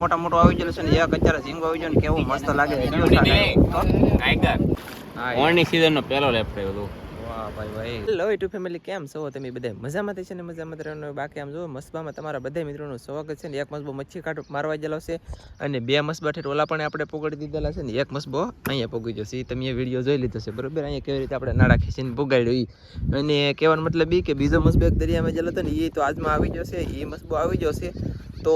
મોટા મોટો આવી ગયેલો છે ને એક અત્યારે ઝીંગો આવી ગયો ને કેવું મસ્ત લાગે ઓણની સીઝન નો પહેલો લેપ થયો હતો. ભાઈ ભાઈ. હેલો યુટ્યુબ ફેમિલી કેમ છો? તમે બધા મજામાં છે ને? મજામાં રહેવાનું. બાકી આમ જો મસ્બામાં તમારા બધા મિત્રોનું સ્વાગત છે ને એક મસ્બો મચ્છી કાઢો મારવા ગયેલો છે અને બે મસ્બા ઠેઠ ઓલા પણ આપણે પોગાડી દીધેલા છે ને એક મસ્બો અહીંયા પોગી જશે એ તમે એ વીડિયો જોઈ લીધો છે બરોબર? અહીંયા કેવી રીતે આપણે નાડા ખીચીને પોગાડ્યો ઈ. અને કહેવાનો મતલબ એ કે બીજો મસ્બો એક દરિયામાં ગયેલો હતો ને એ તો આજમાં આવી જશે એ મસ્બો આવી જશે તો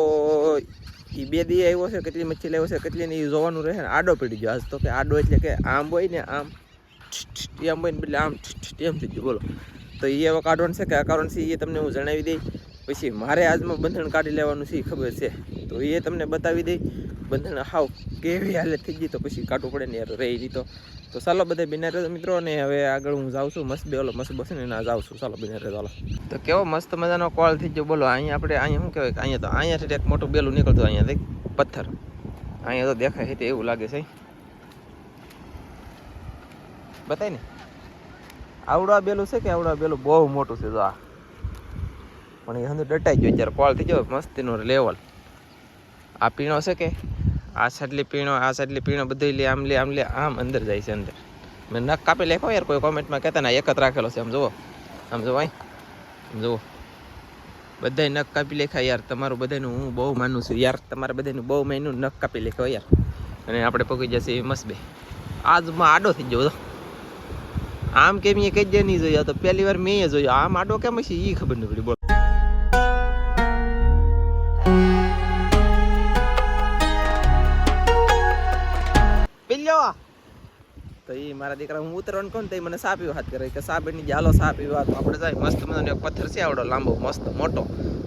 એ બે દી આવ્યો છે, કેટલી મચ્છી લાવ્યો છે, કેટલી ને એ જોવાનું રહે ને. આડો પડી ગયો આજ તો કે આડો એટલે કે આમ હોય ને આમ એમ હોય ને એટલે આમ એમ થઈ ગયું. બોલો. તો એ એવો કાઢવાનું છે કે આ કારણ એ તમને હું જણાવી દઈ પછી મારે આજમાં બંધણ કાઢી લેવાનું છે ખબર છે. તો એ તમને બતાવી દઈ. બંધણ હાવ કેવી હાલત થઈ ગઈ તો પછી કાઢવું પડે ને યાર, રહી નહીં તો. ચાલો બધા બિનાર મિત્રો ને હવે આગળ હું જાઉં છું મસ્ત ઓલો મસ્ત બસ ને ના જાઉં છું. ચાલો બિનાર ચાલો. તો કેવો મસ્ત મજાનો કોલ થઈ ગયો, બોલો, અહીંયા આપણે, અહીંયા શું કહેવાય, અહીંયા તો અહીંયાથી એક મોટું બેલું નીકળતું અહીંયા, દેખ, પથ્થર. અહીંયા તો દેખાય છે એવું લાગે છે. બતાય ને. આવડા બેલું છે કે આવડા બેલું? બહુ મોટું છે જો આ. પણ એ અંદર ડટાઈ ગયો અત્યારે કોલ થઈ ગયો મસ્તીનો લેવલ આ પીણો છે કે? આ સાટલી પીણો, આ સાટલી પીણો બધી લે, આમ લે આમ લે, આમ અંદર જાય છે અંદર. મેં નખ કાપી લેખો યાર, કોઈ કોમેન્ટમાં કહેતા ના, એક જ રાખેલો છે, આમ જુઓ આમ જુઓ આમ જુઓ. બધાય નખ કાપી લેખા યાર, તમારું બધાનું હું બહુ માનું છું યાર, તમારે બધાનું બહુ માન્યું નખ કાપી લેખો યાર. અને આપણે પગી જશે એ મસ્ત બે. આજમાં આડો થઈ ગયો આમ કેમ એ કઈ જ નહીં જોયો તો પહેલી વાર મેં જોયો, આમ આડો કેમ હશે એ ખબર નહીં પડી બોલ. તો એ મારા દીકરા હું ઉતરવાનું કહું તો એ મને સા વાત કરે. કે સાપ એની જાલો સાપ પીવા તો આપણે જાય મસ્ત મને પથ્થર છે આવડો, લાંબો, મસ્ત, મોટો.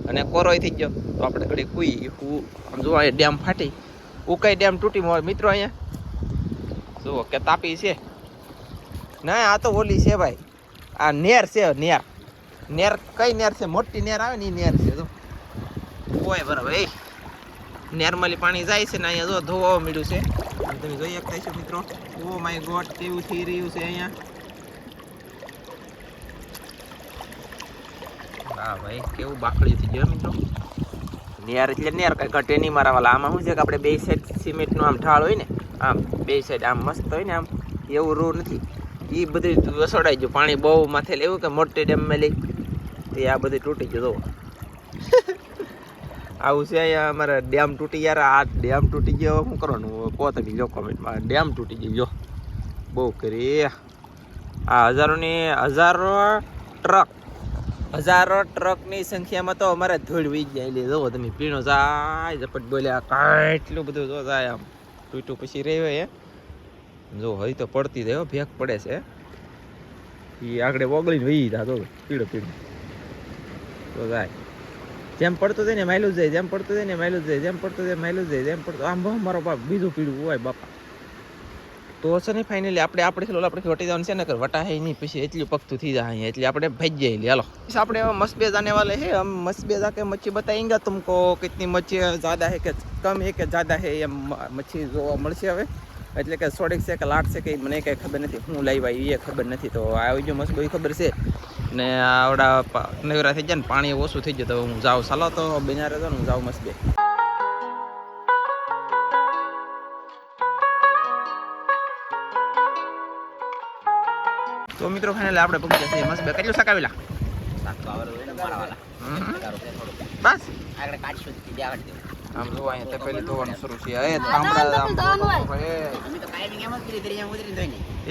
અને કોરોય થઈ ગયો. તો આપણે ઘડી કુઈ હું, આમ જોવા ડેમ ફાટી. ઉકાઈ ડેમ તૂટી મોય મિત્રો અહીંયા, જુઓ કે તાપી છે. ના, આ તો ઓલી છે ભાઈ. આ નેર છે, નેર. નેર કઈ નેર છે? મોટી નેર આવે ને એ નેર છે જો કોઈ બરાબર, એ. નેરમલી પાણી જાય છે ને અહીંયા જો ધોવા મળ્યું છે. તમે જોઈ શકતા છો મિત્રો. ઓ માય ગોડ કેવું થઈ રહ્યું છે અહીંયા? હા ભાઈ કેવું બાકડી થઈ ગયો મિત્રો? નિયાર એટલે નિયાર કઈ ઘટે નહીં મારા વાલા. આમાં શું છે કે આપણે બે સાઈડ સિમેન્ટનું આમ ઢાળ હોય ને આમ બે સાઈડ આમ મસ્ત હોય ને આમ એવું રૂ નથી. એ બધું વસોડાઈ ગયું. પાણી બહુ માથે લેવું કે મોટી ડેમ મેલી લઈ? તે આ બધી તૂટી ગયું જો આવું છે અહીંયા અમારે ડેમ તૂટી યાર આ ડેમ તૂટી ગયો. શું કરવાનું? કહો તમે જો કોમેન્ટમાં. ડેમ તૂટી ગઈ જો. બહુ કરી. આ હજારોની હજારો ટ્રક. હજારો ટ્રકની સંખ્યામાં તો અમારે ધૂળ વી જાય એટલે જો તમે પીણો જાય ઝપટ બોલ્યા કેટલું બધું જો જાય આમ. તૂટ્યું પછી રહ્યો હે જો હજી તો પડતી હો, ભેગ પડે છે. એ આગળ ઓગળીને વહી જા તો પીળો પીળો. તો જાય. જેમ પડતો જાય ને માયલું જાય, જેમ પડતો જાય ને માયલું જાય, જેમ પડતો જાય માયલું જાય, જેમ પડતો આમ બહુ મારો બાપ બીજું પીડું હોય બાપા. તો હશે ને ફાઇનલી આપણે આપણે ખેલો આપણે વટી જવાનું છે ને કર વટા હે નહીં, પછી એટલું પગતું થઈ જાય અહીંયા, એટલે આપણે ભાઈ જઈએ હાલો. આપણે મસ્ત મસબે જાને વાલે હે હમ મસબે જાકે મચ્છી બતાએંગા તુમકો, કેટલી મચ્છી જ્યાદા હે કે કમ હે કે જ્યાદા હે એમ મચ્છી જોવા મળશે હવે. એટલે કે સોડેક છે કે લાખ છે કે મને કંઈ ખબર નથી, હું લાવી એ ખબર નથી, તો આવી જો મસ્ત ખબર છે. ને આવડા નવરા થઈ જાય ને પાણી ઓછું થઈ ગયું તો હું જાઉં. ચાલો તો બેના રહેતો ને હું જાઉં મસ્ત બે. તો મિત્રો ખાને આપણે પગી જશે મસ્ત બે. કેટલું સકાવેલા બસ. આમ જો અહીંયા તપેલી ધોવાનું શરૂ છે. એ તાંબડા આમ એ.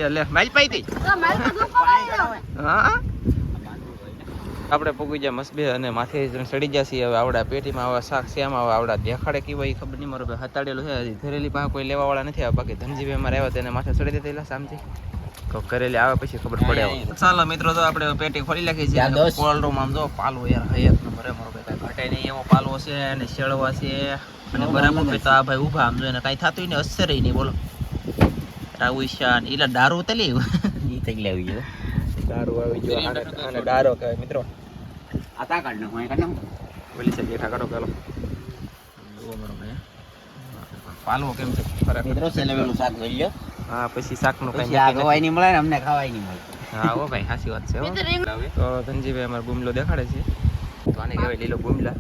એ લે માઇલ પાઈ હતી હા? આપણે પગી ગયા મસબે અને માથે સડી જશે હવે આવડા પેટીમાં આવા શાક શ્યામ આવે આવડા દેખાડે કેવા એ ખબર નહીં મારો ભાઈ હતાડેલું છે. હજી ધરેલી પાસે કોઈ લેવા વાળા નથી. આવ્યા બાકી ધનજીભાઈ અમારે આવ્યા તેને માથે સડી દેતા શામથી. તો કરેલી આવે પછી ખબર પડે. ચાલો મિત્રો તો આપણે પેટી ખોલી નાખી છે. કોલ્ડ રૂમ આમ જો પાલો યાર હે એક નંબર મારો ભાઈ. કાંઈ ઘટે નહીં એવો પાલો છે અને શેળવા છે. અને બરાબર ભાઈ તો આ ભાઈ ઊભા આમ જોઈને કાંઈ થતું ને અસર નહીં બોલો. રાવિશાન એટલે દારૂ તલી એ તક લેવી ગયો. દારૂ આવી ગયો. આને આને દારો કહેવાય મિત્રો. આ તા કાઢ નાખો કાઢ નાખો ઓલી સાઈડ બેઠા કરો પેલો જુઓ ભાઈ પાલવો કેમ છે ખરેખર મિત્રો સેલેવેલું શાક જોઈ હા પછી શાકનું કઈ આ ગવાય નહીં મળે ને અમને ખાવાય નહીં મળે હા ઓ ભાઈ સાચી વાત છે હો. તો ધનજીભાઈ અમારો બુમલો દેખાડે છે તો આને કહેવાય લીલો બુમલા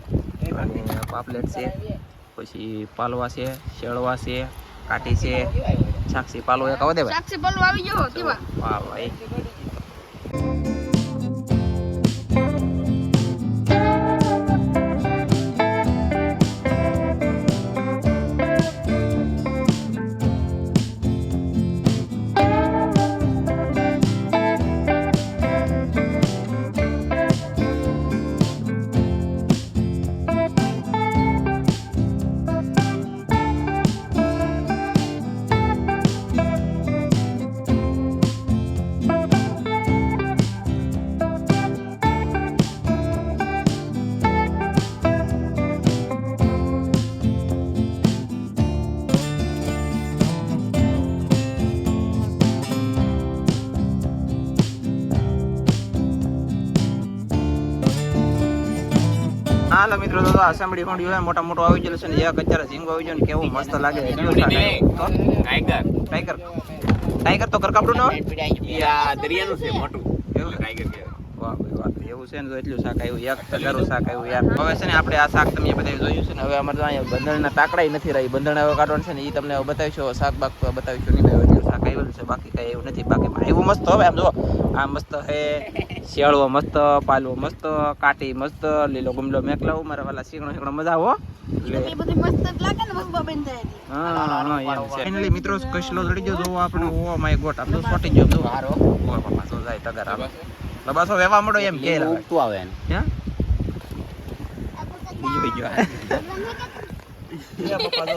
અને પાપલેટ છે પછી પાલવા છે શેળવા છે કાટી છે સાક્ષી પાલવો એક આવો સાક્ષી પલ્લુ આવી ગયો કેવા વાહ ભાઈ હાલો મિત્રો તો આ સાંભળી કોણ હોય મોટા મોટો આવી ગયેલો છે ને એક અત્યારે ઝીંગો આવી ગયો ને કેવું મસ્ત લાગે છે ટાઈગર ટાઈગર ટાઈગર તો કરકાપડું ન દરિયાનું છે મોટું. એવું? ટાઈગર કહેવાય વાહ ભાઈ વાહ. એવું છે ને તો એટલું શાક આવ્યું એક હજારો શાક આવ્યું યાર. હવે છે ને આપણે આ શાક તમે બધા જોયું છે ને હવે અમારે તો અહીંયા બંધણના તાકડા નથી રહી બંધણ હવે કાઢવાનું છે ને એ તમને બતાવીશું શાક બાક બતાવીશું નહીં શાક આવ્યું છે બાકી કઈ એવું નથી. બાકી એવું મસ્ત હવે આમ જો આ મસ્ત હે શિયાળવો મસ્ત પાલવો મસ્ત કાટી મસ્ત લીલો ગુમલો મેકલાવો મારા વાલા શીકણો શીકણો મજા આવો એ બધી મસ્ત જ લાગે ને મસ્ત બેન થાય હા હા એમ છે. ફાઇનલી મિત્રો કશલો ચડી ગયો જોવો આપણે ઓ માય ગોટ આમ સોટી ગયો જો હારો. ઓ બાપા તો જાય તગર આમ. લબાસો વેવા મળો એમ કે ઉગતું આવે હે? બીજો બીજો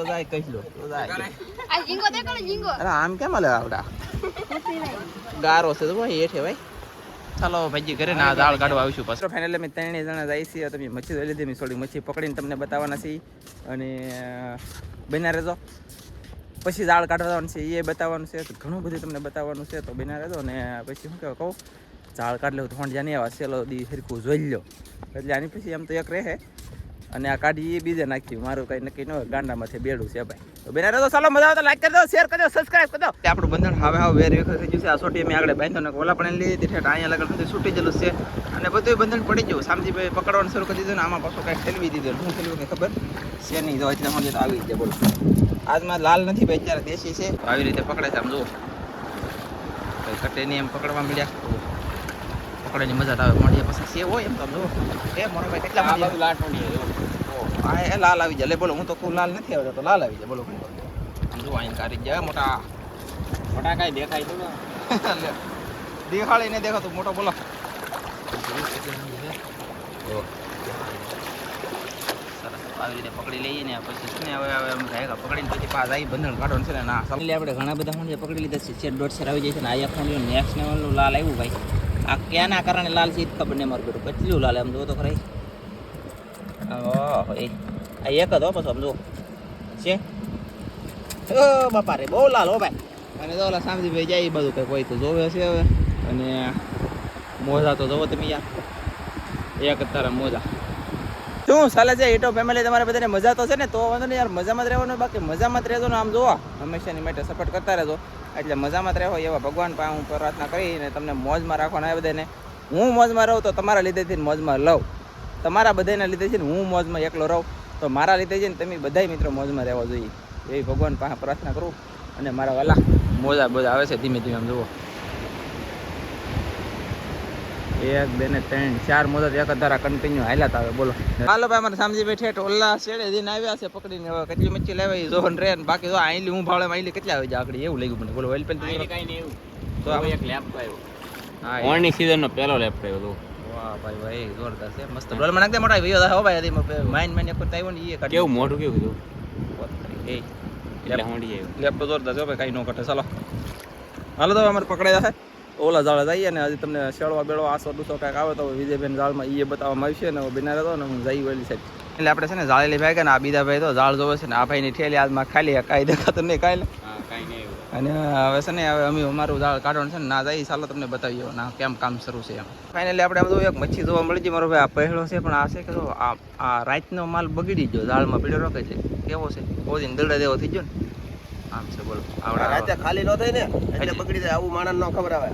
જાય કશલો જાય. આ ઝીંગો દેખો ને ઝીંગો. અરે આમ કેમ હલે આવડા? ગારો છે તો ભાઈ હેઠે ભાઈ. ચાલો ભાઈજી ઘરે ના દાળ કાઢવા આવીશું પછી. ફાઇનલ અમે ત્રણે જણા જાય છીએ તમે મચ્છી લઈ લીધી મેં થોડી મચ્છી પકડીને તમને બતાવવાના છીએ. અને બન્યા રહેજો. પછી દાળ કાઢવાનું છે એ બતાવવાનું છે તો ઘણું બધું તમને બતાવવાનું છે તો બન્યા રહેજો. અને પછી શું કહેવાય કહું? ઝાડ કાઢ લેવું તો હોંડ જાની આવા સેલો દી સરખું જોઈ લો એટલે આની પછી એમ તો એક રહે. અને આ કાઢી એ બીજે નાખ્યું મારું કઈ નક્કી ન હોય ગાંડામાંથી બેડું છે ભાઈ. તો બેના રહેતો ચાલો મજા આવે તો લાઈક કરી દો શેર કરી દો સબસ્ક્રાઇબ કરી દો. તે આપણું બંધન હવે હવે વેર વેખર થઈ ગયું છે. આ સોટી અમે આગળ બાંધ્યો ને ઓલા પણ લીધી હતી ઠેઠ. અહીંયા લગન સુધી છૂટી ગયેલું છે. અને બધું બંધન પડી ગયું. સામજીભાઈ પકડવાનું શરૂ કરી દીધું ને આમાં પાછું કાંઈક ખેલવી દીધું. શું ખેલવું કંઈ ખબર. છે નહીં જો એટલે મને આવી રીતે બોલો. આજમાં લાલ નથી ભાઈ અત્યારે દેશી છે. આવી રીતે પકડે છે આમ જુઓ. ભાઈ કટે નહીં એમ પકડવા મળ્યા પકડવાની મજા આવે. મળીએ પછી. સેવ હોય એમ તો જુઓ. એ મારો ભાઈ કેટલા લાટ મળ્યા હા એ લાલ આવી જાય. લે, બોલો, હું તો કહું, લાલ નથી આવતો તો લાલ આવી જાય. બોલો આમ જો, આઈન કાઢી જાય. મોટા મોટા કાંઈ દેખાય લે. દેખાડી ને દેખાતું મોટો બોલો. આવી રીતે પકડી લઈએ ને, પછી છે હવે હવે થાય પકડીને પછી પાછા આવી બંધન કાઢવાનું છે ને, ના એટલે આપણે ઘણા બધા ફોન પકડી લીધા છે છે દોઢ આવી જાય છે ને આ ફોન નેક્સ્ટ લેવલનું લાલ આવ્યું ભાઈ. આ ક્યાંના કારણે લાલ છે ખબર નહીં મારું બેટું. કેટલું લાલ એમ જોવો તો ખરી આ એક જ હો પછી સમજો છે ઓ બાપા રે બહુ લાલ હો ભાઈ અને તો ઓલા સામજી ભાઈ જાય એ બધું કંઈ કોઈ તો જોવે છે હવે અને મોજા તો જોવો તમે યાર એક તારા મોજા શું ચાલે છે એટો ફેમિલી તમારે બધાને મજા તો છે ને તો વાંધો નહીં યાર મજામાં જ રહેવાનું બાકી મજામાં જ રહેજો ને આમ જોવો હંમેશાની માટે સપોર્ટ કરતા રહેજો એટલે મજામાં જ રહેવો એવા ભગવાન પાસે હું પ્રાર્થના કરીને તમને મોજમાં રાખવાના આ બધાને. હું મોજમાં રહું તો તમારા લીધેથી મોજમાં લઉં. તમારા બધાના લીધે છે ને હું મોજમાં એકલો રહું. તો મારા લીધે છે ને તમે બધાય મિત્રો મોજમાં રહેવા જોઈએ. એવી ભગવાન પાસે પ્રાર્થના કરું અને મારા વાલા મોજા બોજા આવે છે ધીમે ધીમે આમ જુઓ. એક બે ને ત્રણ ચાર મોજા એક ધારા કન્ટિન્યુ હાલ્યા આવે. બોલો. હાલો ભાઈ અમારે સામજી બેઠે ઓલા શેડે દિન આવ્યા છે પકડીને. હવે કેટલી મચ્છી લાવ્યા જોન રે બાકી જો આઈલી હું ભાવે આઈલી કેટલા આવી જાય આગળ? એવું લાગ્યું મને. બોલો નહીં એવું. તો એક લેપ આવ્યો. હા ઓણની સીઝનનો પહેલો લેપ આવ્યો તો વાહ ભાઈ ભાઈ જોરદાર છે. મસ્ત ડોલમાં નાખદે મોટા વિયો હો ભાઈ હદી માઇન માઇન એક આવ્યો ને એ કેવું મોઢું કેવું કીધું? એ આવ્યો. જોરદાર છે ભાઈ કાંઈ ન ઘટે. ચાલો. હાલો તો અમારે પકડાઈ જશે. ઓલા જાળ જઈએ ને હજી તમને શેળવા બેળવા આસો દુસો કાંઈક આવે તો વિજયબેન જાળમાં એ બતાવવામાં આવશે ને બિના રહેતો ને હું જઈ વહેલી સાઈડ એટલે આપણે છે ને જાળેલી ભાઈ કે ને આ બીજા ભાઈ તો જાળ જોવે છે ને આ ભાઈની ઠેલી આજમાં ખાલી કાંઈ દેખાતું નહીં કાંઈ હા. અને હવે છે ને હવે અમે અમારું દાળ કાઢવાનું છે ને ના જાય ચાલો તમને બતાવીએ ના કેમ કામ શરૂ છે એમ ફાઇનલી આપણે આમ તો એક મચ્છી જોવા મળી છે મારો ભાઈ આ પહેલો છે પણ આ છે કે આ આ રાતનો માલ બગડી ગયો દાળમાં પીડ્યો રોકે છે કેવો છે ઓજીને દડા દેવો થઈ ગયો ને આમ છે બોલો આવડા રાતે ખાલી નો થાય ને એટલે બગડી જાય આવું માણસ નો ખબર આવે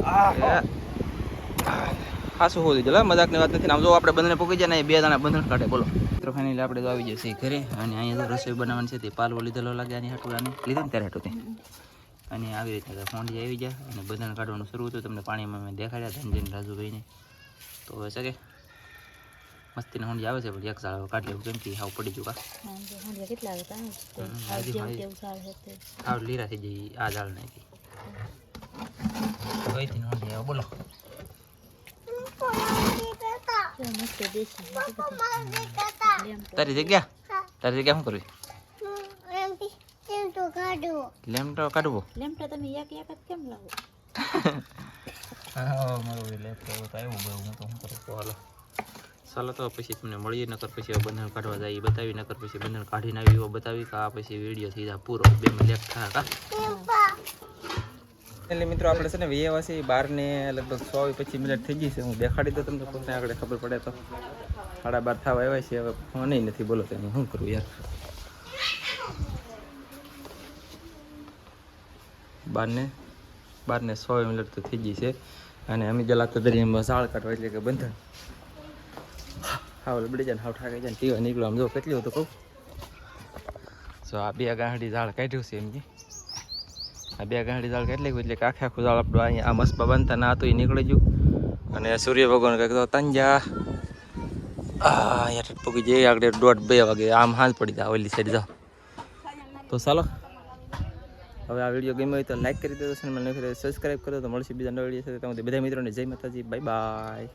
હાસું હોતી ચાલો મજાકની વાત નથી આમ જો આપણે બંધને પૂકી જાય ને બે દાણા બંધન કાઢે બોલો મિત્રો ફાઇનલી આપણે તો આવી જશે ઘરે અને અહીંયા તો રસોઈ બનાવવાની છે. તે પાલવો લીધેલો લાગે આની હાટું આને ને ત્યારે હાટું તે અને આવી રીતે ફોંડી આવી જાય અને બધાને કાઢવાનું શરૂ હતું તમને પાણીમાં મેં દેખાડ્યા ધનજીને રાજુભાઈને. તો હવે શકે મસ્તીને હોંડી આવે છે, પણ એક સાળ કાઢી લેવું કેમ કે હાવ પડી ચૂકા કેટલા લીરા થઈ જઈ આ ઝાડ નાખી. અહીંથી હોંડી આવે, બોલો. તારી જગ્યા? તારી જગ્યા શું કરવી? લેમ્ટો કાઢવો. લેમ્પટા તમે એક એક જ કેમ લાવો? હા મારું લેપટોપ તો આવ્યું બહુ હું તો શું કરું? તો ચાલો તો પછી તમને મળીએ નકર પછી બંધન કાઢવા જાય એ બતાવી નકર પછી બંધન કાઢીને આવી એવો બતાવી કે આ પછી વીડિયો થઈ જાય પૂરો બે માં લેફ્ટ થાય કા? એટલે મિત્રો આપણે છે ને વ્યવાસી બાર ને લગભગ સો પચીસ મિનિટ થઈ ગઈ છે. હું દેખાડી દઉં તમને પોતે આગળ ખબર પડે તો. સાડા બાર થવા આવ્યા છે, હવે ફોન નથી, બોલો તો શું કરું યાર? બારને બારને સો મિનિટ તો થઈ ગઈ છે, અને અમે જલા તો દરિયામાં સાળ કાઢવા, એટલે કે બંધન. હા ઓલે બળી જાય હાવ ઠાકાઈ જાય ટીવા નીકળો. આમ જો કેટલી હતું કહું. જો આ બે ગાંહડી ઝાડ કાઢ્યું છે એમની આ બે ગાંહડી ઝાડ કેટલી એટલે કે આખે આખું ઝાડ આપણું અહીંયા આ મસ્બા બાંધતા ના હતું એ નીકળી ગયું. અને સૂર્ય ભગવાન કંઈક તંજા. અહીંયા ટપકી જઈએ આગળ દોઢ બે વાગે આમ હાથ પડી જાય ઓલી સાઈડ જાઓ તો ચાલો. હવે આ વીડિયો ગમ્યો હોય તો લાઈક કરી દેજો અને મને સબસ્ક્રાઈબ કરો તો મળશે બીજા નવા વીડિયો સાથે. બધા મિત્રોને જય માતાજી બાય બાય